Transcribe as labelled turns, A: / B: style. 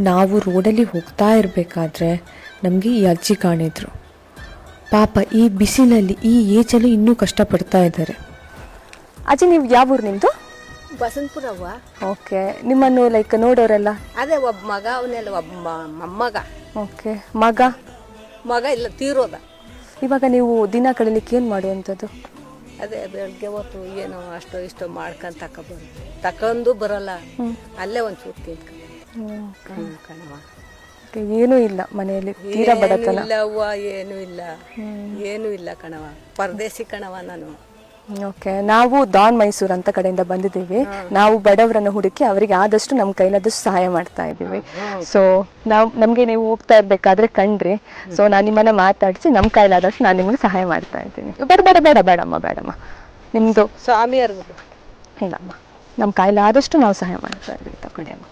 A: ನಾವು ರೋಡಲ್ಲಿ ಹೋಗ್ತಾ ಇರಬೇಕಾದ್ರೆ ನಮಗೆ ಈ ಅಜ್ಜಿ ಕಾಣಿದ್ರು. ಪಾಪ ಈ ಬಿಸಿಲಲ್ಲಿ ಈ ಏಜಲ್ಲಿ ಇನ್ನೂ ಕಷ್ಟಪಡ್ತಾ ಇದ್ದಾರೆ.
B: ಅಜ್ಜಿ ನೀವು ಯಾವ ಊರು ನಿಮ್ಮದು
C: ಬಸಂತಪುರವ್ವ.
B: ಓಕೆ ನಿಮ್ಮನ್ನು ಲೈಕ್ ನೋಡೋರೆಲ್ಲ?
C: ಅದೇ ಒಬ್ಬ ಮಗ ಅವನೆಲ್ಲ ಒಬ್ಬ ಮೊಮ್ಮಗ.
B: ಓಕೆ ಮಗ?
C: ಮಗ ಇಲ್ಲ ತೀರೋದ.
B: ಇವಾಗ ನೀವು ದಿನ ಕಳೀಲಿಕ್ಕೆ ಏನು ಮಾಡುವಂಥದ್ದು?
C: ಅದೇ ಬೆಳಗ್ಗೆ ಹೊತ್ತು ಏನೋ ಅಷ್ಟೋ ಇಷ್ಟೋ ಮಾಡ್ಕೊಂಡು ತಕ ಬರು ತಕೊಂಡು ಬರಲ್ಲ ಅಲ್ಲೇ ಒಂದು ಸೂಟ್ ಹ್ಮ್
B: Okay, ಏನೂ ಇಲ್ಲ ಮನೆಯಲ್ಲಿ ತೀರಾ ಬಡತನ.
C: ಇಲ್ಲ ಅವ್ವ ಏನು ಇಲ್ಲ. ಏನು ಇಲ್ಲ ಕಣವ ಪರದೇಶಿ ಕಣವ ನಾನು.
B: ಓಕೆ. ನಾವು ದಾನ್ ಮೈಸೂರು ಅಂತ ಕಡೆಯಿಂದ ಬಂದಿದ್ದೀವಿ. ನಾವು ಬಡವರನ್ನು ಹುಡುಕಿ ಅವರಿಗೆ ಆದಷ್ಟು ನಮ್ಮ ಕೈಲಾದಷ್ಟು ಸಹಾಯ ಮಾಡ್ತಾ ಇದ್ದೀವಿ. ಸೊ ನಾವು ನಮಗೆ ನೀವು ಹೋಗ್ತಾ ಇರ್ಬೇಕಾದ್ರೆ ಕಂಡ್ರಿ ಸೊ ನಾನು ನಿಮ್ಮನ್ನ ಮಾತಾಡಿಸಿ ನಮ್ಮ ಕೈಲಾದಷ್ಟು ನಾನು ನಿಮಗೆ ಸಹಾಯ ಮಾಡ್ತಾ ಇದ್ದೀನಿ. ಬೇಡ ಬೇಡ ಬೇಡ ಬೇಡಮ್ಮ ಬೇಡಮ್ಮ. ನಿಮ್ಮದು
C: ಸ್ವಾಮಿಯರ್
B: ಇಲ್ಲಮ್ಮ. ನಮ್ಮ ಕೈಲಾದಷ್ಟು ನಾವು ಸಹಾಯ ಮಾಡ್ತಾ ಇದ್ದೀವಿ ತಗೊಳ್ಳಿ ಅಮ್ಮ.